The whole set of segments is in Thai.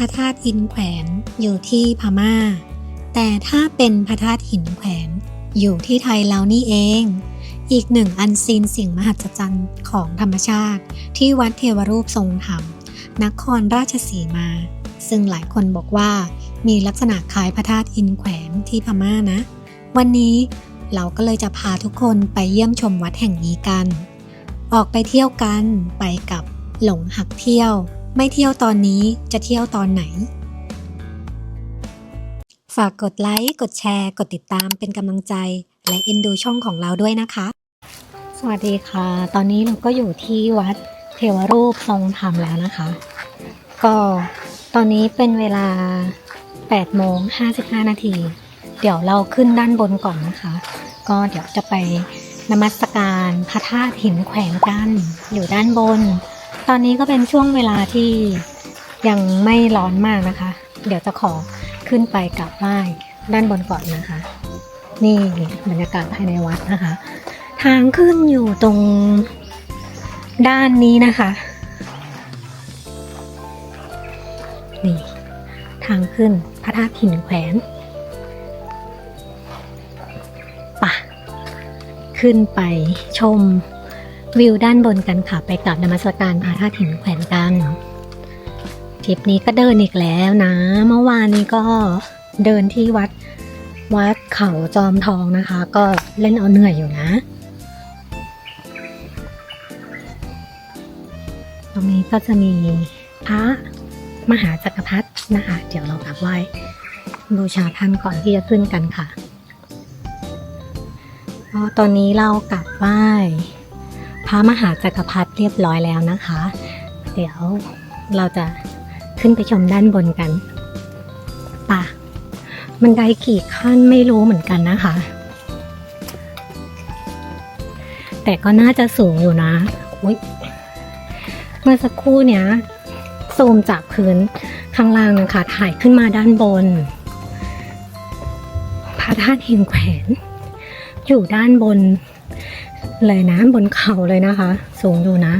พระธาตุอินแขวนอยู่ที่พม่า แต่ถ้าเป็นพระธาตุหินแขวนอยู่ที่ไทยเรานี่เอง อีกหนึ่งอันซีนสิ่งมหัศจรรย์ของธรรมชาติ ที่วัดเทวรูปทรงธรรมนครราชสีมา ซึ่งหลายคนบอกว่ามีลักษณะคล้ายพระธาตุอินแขวนที่พม่านะ วันนี้เราก็เลยจะพาทุกคนไปเยี่ยมชมวัดแห่งนี้กัน ออกไปเที่ยวกันไปกับหลงหักเที่ยว ไม่เที่ยวตอนนี้จะเที่ยวตอนไหน ฝากกดไลค์ กดแชร์ กดติดตามเป็นกำลังใจ และเอ็นดูช่องของเราด้วยนะคะ สวัสดีค่ะ ตอนนี้เราก็อยู่ที่วัดเทวรูปทรงธรรมแล้วนะคะ ก็ตอนนี้เป็นเวลา8โมง55 นาที เดี๋ยวเราขึ้นด้านบนก่อนนะคะ ก็เดี๋ยวจะไปนมัสการพระธาตุหินแขวนกันอยู่ด้านบน ตอนนี้ก็เป็นช่วงเวลาที่ยังไม่ร้อนมากนะคะ เดี๋ยวจะขอขึ้นไปกราบไหว้ด้านบนก่อนนะคะ นี่บรรยากาศภายในวัดนะคะ ทางขึ้นอยู่ตรงด้านนี้นะคะ นี่ ทางขึ้นพระธาตุหินแขวนปะขึ้นไปชม วิวด้านบนกันค่ะไปกราบนมัสการพระธาตุหินแขวนกันทริปนี้ก็เดินอีกแล้วนะ เมื่อวานนี้ก็เดินที่วัดวัดเขาจอมทองนะคะ ก็เล่นเอาเหนื่อยอยู่นะตรงนี้ก็จะมีพระมหาจักรพรรดินะคะ เดี๋ยวเรากลับไหว้บูชาท่านก่อนที่จะขึ้นกันค่ะตอนนี้เรากลับไหว้ พระมหาจักรพรรดิเรียบร้อยแล้วนะคะ เดี๋ยวเราจะขึ้นไปชมด้านบนกันป่ะมันไดกี่ขั้นไม่รู้เหมือนกันนะคะ แต่ก็น่าจะสูงอยู่นะอุ๊ยเมื่อสักครู่เนี้ยซูมจากพื้นข้างล่างนะคะถ่ายขึ้นมาด้านบนพระธาตุหินแขวนอยู่ด้านบน เลยนะบนเขาเลยนะคะ สูงอยู่นะ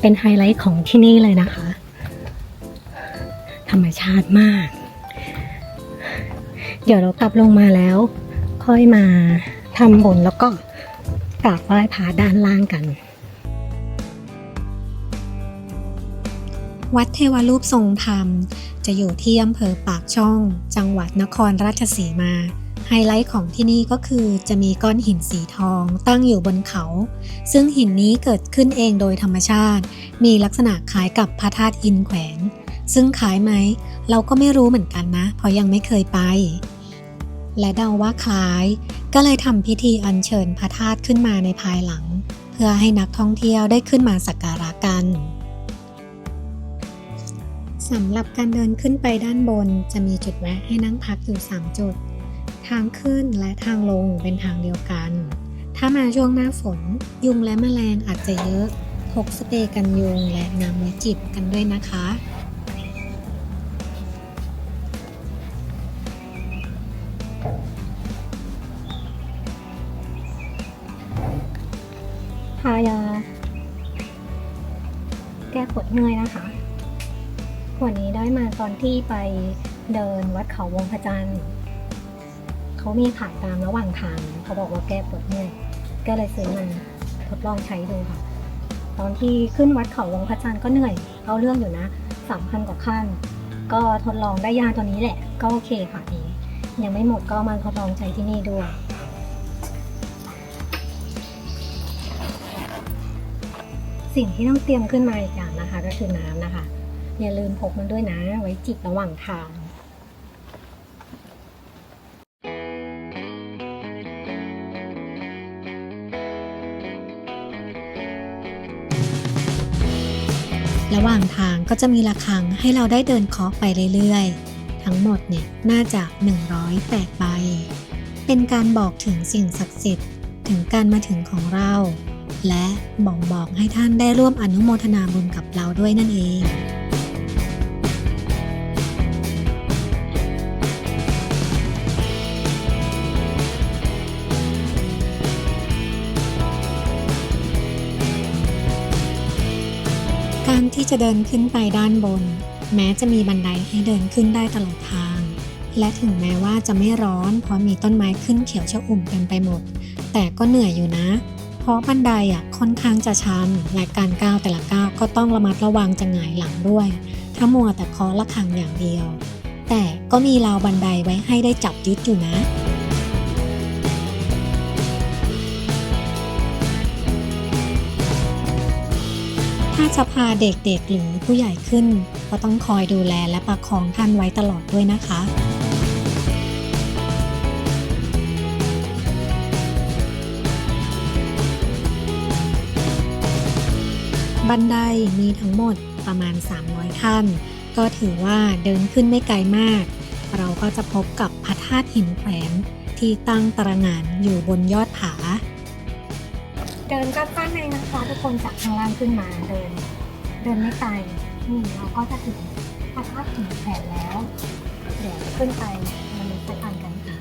เป็นไฮไลท์ของที่นี่เลยนะคะ ธรรมชาติมาก เดี๋ยวเรากลับลงมาแล้ว ค่อยมาทำบนแล้วก็กราบไหว้พระด้านล่างกัน วัดเทวรูปทรงธรรม จะอยู่ที่อำเภอปากช่อง จังหวัดนครราชสีมา ไฮไลท์ของที่นี่ก็คือจะมีก้อนหินสีทองตั้งอยู่บนเขา ซึ่งหินนี้เกิดขึ้นเองโดยธรรมชาติ มีลักษณะคล้ายกับพระธาตุอินแขวน ซึ่งคล้ายไหม เราก็ไม่รู้เหมือนกันนะ เพราะยังไม่เคยไป และเดาว่าคล้าย ก็เลยทำพิธีอัญเชิญพระธาตุขึ้นมาในภายหลัง เพื่อให้นักท่องเที่ยวได้ขึ้นมาสักการะกันสำหรับการเดินขึ้นไปด้านบนจะมีจุดแวะให้นั่งพักอยู่ 3 จุด ทางขึ้นและทางลงเป็นทางเดียวกัน ถ้ามาช่วงหน้าฝน ยุงและแมลงอาจจะเยอะพกสเปรย์กันยุงและน้ำไว้จิบกันด้วยนะคะ ทายา แก้ปวดเมื่อยนะคะขวดนี้ได้มาตอนที่ไปเดินวัดเขาวงพระจันทร์ เขามีขายตามระหว่างทาง เขาบอกว่าแก้ปวดเมื่อยก็เลยซื้อมาทดลองใช้ดูค่ะ ตอนที่ขึ้นวัดเขาวงพระจันทร์ก็เหนื่อย เอาเรื่องอยู่นะสามพันกว่าขั้น ก็ทดลองได้ยาตัวนี้แหละ ก็โอเคค่ะดียังไม่หมดก็มาทดลองใช้ที่นี่ด้วยสิ่งที่ต้องเตรียมขึ้นมาอีกอย่างนะคะ ก็คือน้ำนะคะ อย่าลืมพกมันด้วยนะ ไว้จิบระหว่างทาง ระหว่างทางก็จะมีระฆังให้เราได้เดินเคาะไปเรื่อยๆ ทั้งหมดเนี่ยน่าจะ 108 ใบ เป็นการบอกถึงสิ่งศักดิ์สิทธิ์ ถึงการมาถึงของเรา และบอกบอกให้ท่านได้ร่วมอนุโมทนาบุญกับเราด้วยนั่นเอง จะเดินขึ้นไปด้านบน แม้จะมีบันไดให้เดินขึ้นได้ตลอดทาง และถึงแม้ว่าจะไม่ร้อน เพราะมีต้นไม้ขึ้นเขียวชอุ่มเต็มไปหมด แต่ก็เหนื่อยอยู่นะ เพราะบันไดอะค่อนข้างจะชัน และการก้าวแต่ละก้าวก็ต้องระมัดระวังจะหงายหลังด้วย ถ้ามัวแต่เคาะระฆังอย่างเดียว แต่ก็มีราวบันไดไว้ให้ได้จับยึดอยู่นะ ถ้าจะพาเด็กๆหรือผู้ใหญ่ขึ้น ก็ต้องคอยดูแลและประคองท่านไว้ตลอดด้วยนะคะบันไดมีทั้งหมดประมาณ 300 ขั้น ก็ถือว่าเดินขึ้นไม่ไกลมาก เราก็จะพบกับพระธาตุหินแขวนที่ตั้งตระหง่านอยู่บนยอดผา เดินก็ตั้ คนจากข้างล่างขึ้นมาเดิน เดินไม่ไกลนี่เราก็จะถึงพระธาตุถึงแผนแล้ว เดี๋ยวขึ้นไปมันจะทันกันค่ะ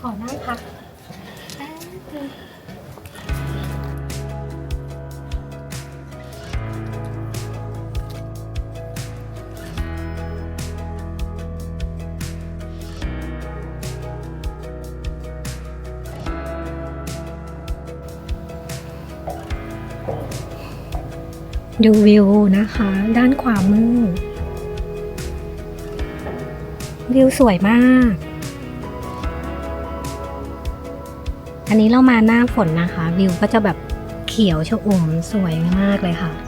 ขอนั่งพัก ดูวิวนะคะ ด้านขวามือ วิวสวยมาก อันนี้เรามาหน้าฝนนะคะ วิวก็จะแบบเขียวชอุ่มสวยมากเลยค่ะ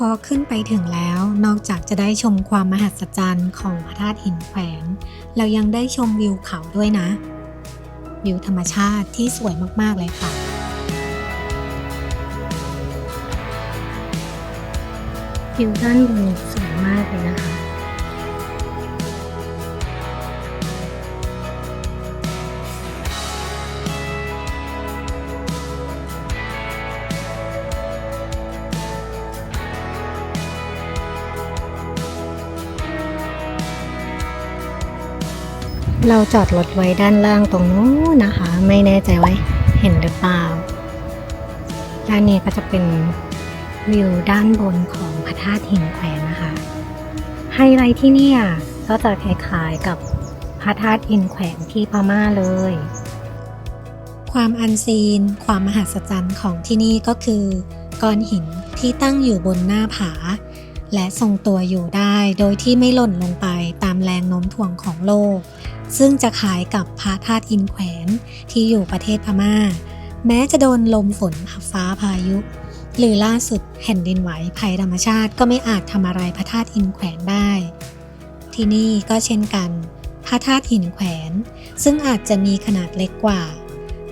พอขึ้นไปถึงแล้ว นอกจากจะได้ชมความมหัศจรรย์ของพระธาตุหินแขวนเรายังได้ชมวิวเขาด้วยนะ วิวธรรมชาติที่สวยมาก ๆ เลยค่ะวิวด้านบนสวยมากเลยนะคะ เราจอดรถไว้ด้านล่างตรงนู้นนะคะ ไม่แน่ใจว่าเห็นหรือเปล่า ด้านนี้ก็จะเป็นวิวด้านบนของพระธาตุหินแขวนนะคะ ไฮไลท์ที่นี่ก็จะคล้ายๆกับพระธาตุหินแขวนที่พม่าเลย ความอันซีน ความมหัศจรรย์ของที่นี่ก็คือ ก้อนหินที่ตั้งอยู่บนหน้าผา และทรงตัวอยู่ได้โดยที่ไม่หล่นลงไปตามแรงโน้มถ่วงของโลก ซึ่งจะขายกับพระธาตุอินแขวนที่อยู่ประเทศพม่า แม้จะโดนลมฝนฟ้าพายุ หรือล่าสุดแผ่นดินไหวภัยธรรมชาติก็ไม่อาจทำอะไรพระธาตุอินแขวนได้ ที่นี่ก็เช่นกัน พระธาตุหินแขวน ซึ่งอาจจะมีขนาดเล็กกว่า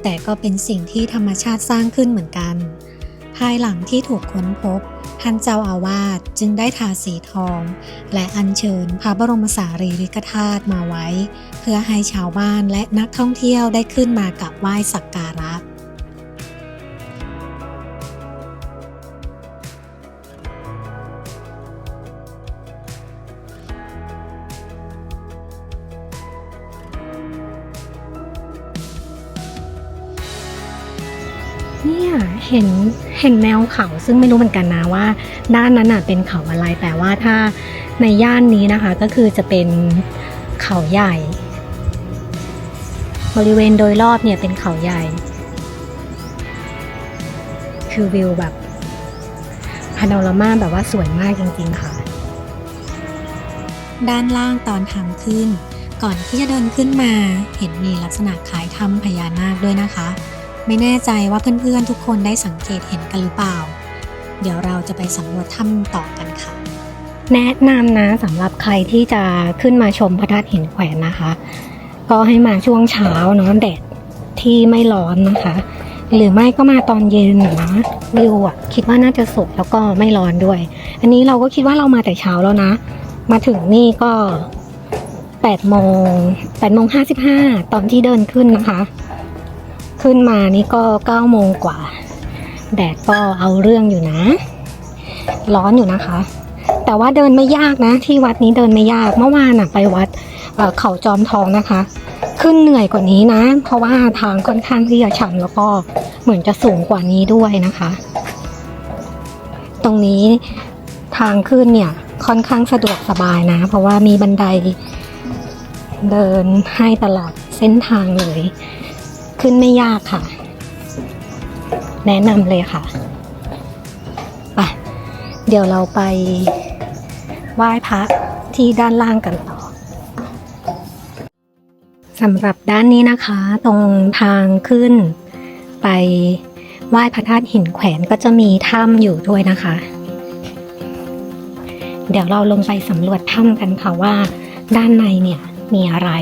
แต่ก็เป็นสิ่งที่ธรรมชาติสร้างขึ้นเหมือนกัน ภายหลังที่ถูกค้นพบ ท่านเจ้าอาวาสจึงได้ทาสีทอง และอัญเชิญพระบรมสารีริกธาตุมาไว้ เพื่อให้ชาวบ้านและนักท่องเที่ยวได้ขึ้นมากับไหว้สักการะ เนี่ยเห็นเห็นแนวเขาซึ่งไม่รู้เหมือนกันนะว่า ด้านนั้นน่ะเป็นเขาอะไรแต่ว่าถ้าในย่านนี้นะคะก็คือจะเป็นเขาใหญ่ บริเวณโดยรอบเนี่ยเป็นเขาใหญ่ คือวิวแบบพาโนรามาแบบว่าสวยมากจริงๆค่ะ ด้านล่างตอนทางขึ้น ก่อนที่จะเดินขึ้นมาเห็นมีลักษณะคล้ายถ้ำพญานาคด้วยนะคะ ไม่แน่ใจว่าเพื่อนๆทุกคนได้สังเกตเห็นกันหรือเปล่า เดี๋ยวเราจะไปสำรวจถ้ำต่อกันค่ะ แนะนำนะสำหรับใครที่จะขึ้นมาชมพระธาตุหินแขวนนะคะ ก็ให้มาช่วงเช้าเนาะแดดที่ไม่ร้อนนะคะ หรือไม่ก็มาตอนเย็นนะวิวอะคิดว่าน่าจะสุกแล้วก็ไม่ร้อนด้วย อันนี้เราก็คิดว่าเรามาแต่เช้าแล้วนะ มาถึงนี่ก็แปดโมงแปดโมงห้าสิบห้าตอนที่เดินขึ้นนะคะ ขึ้นมานี่ก็เก้าโมงกว่า แดดก็เอาเรื่องอยู่นะ ร้อนอยู่นะคะ แต่ว่าเดินไม่ยากนะ ที่วัดนี้เดินไม่ยากเมื่อวานอะไปวัดเเขาจอมทองนะคะ ขึ้นเหนื่อยกว่านี้นะ เพราะว่าทางค่อนข้างที่จะชันแล้วก็เหมือนจะสูงกว่านี้ด้วยนะคะ ตรงนี้ทางขึ้นเนี่ยค่อนข้างสะดวกสบายนะ เพราะว่ามีบันไดเดินให้ตลอดเส้นทางเลย ขึ้นไม่ยากค่ะ แนะนำเลยค่ะไปเดี๋ยวเราไปไหว้พระที่ด้านล่างกันต่อสำหรับด้านนี้นะคะ ตรงทางขึ้นไปไหว้พระธาตุหินแขวนก็จะมีถ้ำอยู่ด้วยนะคะ เดี๋ยวเราลงไปสำรวจถ้ำกันค่ะว่า ด้านในเนี่ยมีอะไร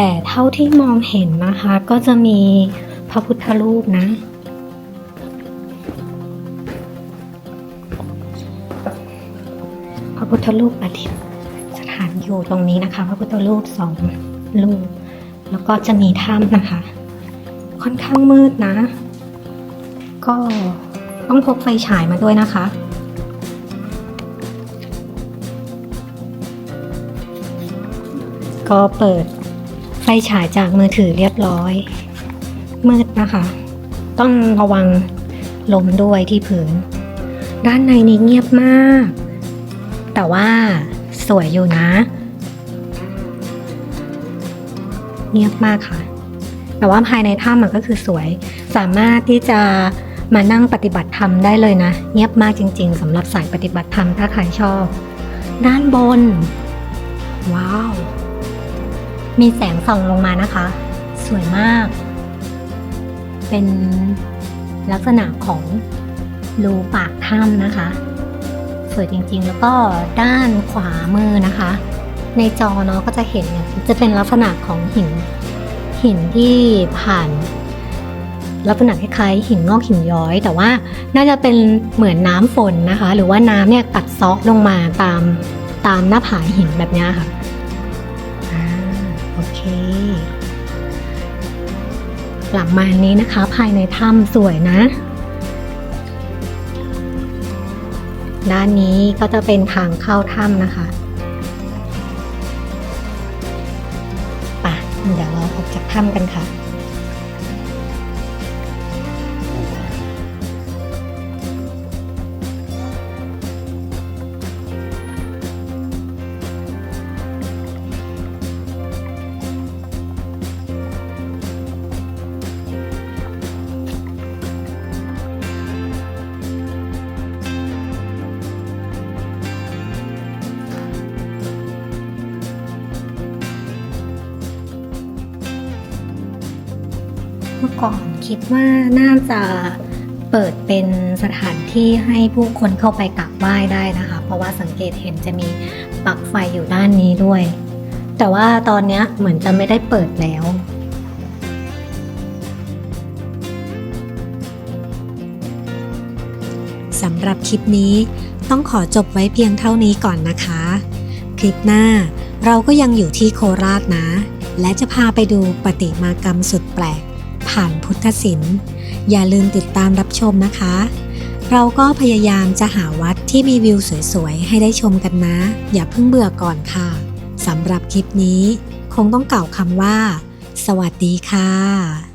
แต่เท่าที่มองเห็นนะคะ ก็จะมีพระพุทธรูปนะ พระพุทธรูปประดิษฐ์สถานอยู่ตรงนี้นะคะ พระพุทธรูปสองรูป แล้วก็จะมีถ้ำนะคะ ค่อนข้างมืดนะ ก็ต้องพกไฟฉายมาด้วยนะคะก็เปิด ฟฉายจากมือถือเรียบร้อย มืดนะคะ ต้องระวังลมด้วยที่พื้นด้านในนี้เงียบมาก แต่ว่าสวยอยู่นะ เงียบมากค่ะ แต่ว่าภายในถ้ำมันก็คือสวย สามารถที่จะมานั่งปฏิบัติธรรมได้เลยนะ เงียบมากจริง ๆสำหรับสายปฏิบัติธรรมถ้าใครชอบ ด้านบน ว้าว มีแสงส่องลงมานะคะ สวยมาก เป็นลักษณะของรูปากถ้ำนะคะ สวยจริงๆ แล้วก็ด้านขวามือนะคะ ในจอเนาะก็จะเห็นจะเป็นลักษณะของหินหินที่ผ่านลักษณะคล้ายๆหินงอกหินย้อย แต่ว่าน่าจะเป็นเหมือนน้ำฝนนะคะ หรือว่าน้ำเนี่ยกัดซาะลงมาตามตามหน้าผาหินแบบเนี้ยค่ะ ประมาณนี้นะคะภายในถ้ำสวยนะ ด้านนี้ก็จะเป็นทางเข้าถ้ำนะคะไป่ะเดี๋ยวเราออกจากถ้ำกันค่ะ เมื่อก่อนคิดว่าน่าจะเปิดเป็นสถานที่ให้ผู้คนเข้าไปกราบไหว้ได้นะคะ เพราะว่าสังเกตเห็นจะมีปักไฟอยู่ด้านนี้ด้วย แต่ว่าตอนนี้เหมือนจะไม่ได้เปิดแล้วสำหรับคลิปนี้ต้องขอจบไว้เพียงเท่านี้ก่อนนะคะ คลิปหน้าเราก็ยังอยู่ที่โคราชนะ และจะพาไปดูปฏิมากรรมสุดแปลก ผ่านพุทธศิลป์ อย่าลืมติดตามรับชมนะคะ เราก็พยายามจะหาวัดที่มีวิวสวยๆ ให้ได้ชมกันนะ อย่าเพิ่งเบื่อก่อนค่ะสำหรับคลิปนี้ คงต้องกล่าวคำว่า สวัสดีค่ะ